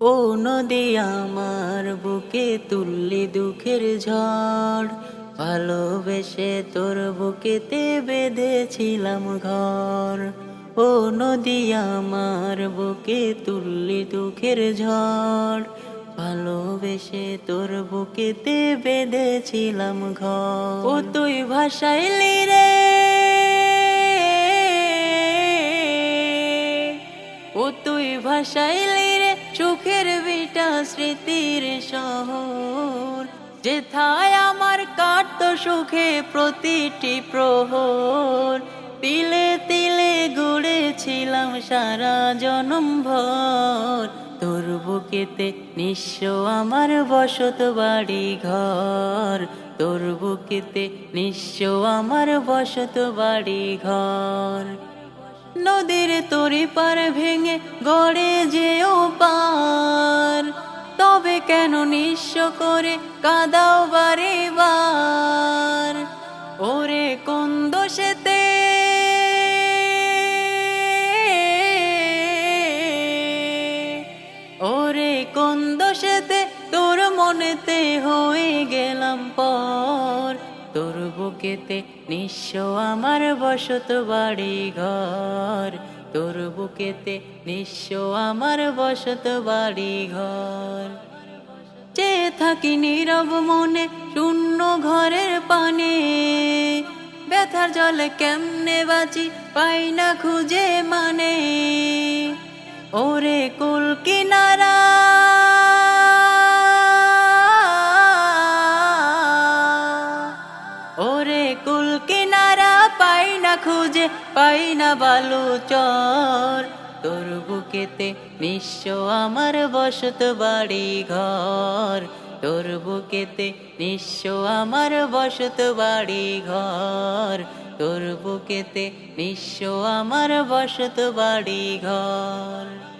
ও নদী আমার বুকে তুললি দুঃখের ঝড়। ভালোবেসে তোর বুকেতে বেঁধেছিলাম ঘর। ও নদী আমার বুকে তুললি দুঃখের ঝড়। ভালোবেসে তোর বুকেতে বেঁধেছিলাম ঘর। ও তুই ভাসাইলি রে। ও তুই ভাসাইলি সুখের বিটা স্মৃতির শহর, যেথায় আমার কাটত সুখে প্রতিটি প্রহর। তিলে তিলে গড়েছিলাম সারা জনম ভর। তোর বুকেতে নিঃস্ব আমার বসত বাড়ি ঘর। তোর বুকেতে নিঃস্ব আমার বসত বাড়ি ঘর। নদীর তরি পার ভেঙে গড়ে যেও পার। তবে কেন নিঃস্ব করে কাদাও বারে বার? ওরে কোন দোষেতে ওরে কোন দোষেতে তোর মনেতে হয়ে গেলাম পর। তোর বুকেতে নিঃস্ব আমার বসত বাড়ি ঘর তোর বুকেতে নিঃস্ব আমার বসত বাড়ি ঘর চেয়ে থাকি নীরব মনে শূন্য ঘরের পানে। ব্যথার জলে কেমনে বাঁচি পাই না খুঁজে মানে খুঁজে পাই না বালু চর। তোর বুকেতে নিঃস্ব আমার বসত বাড়ি ঘর তোর বুকেতে নিঃস্ব আমার বসত বাড়ি ঘর তোর বুকেতে নিঃস্ব আমার বসত বাড়ি ঘর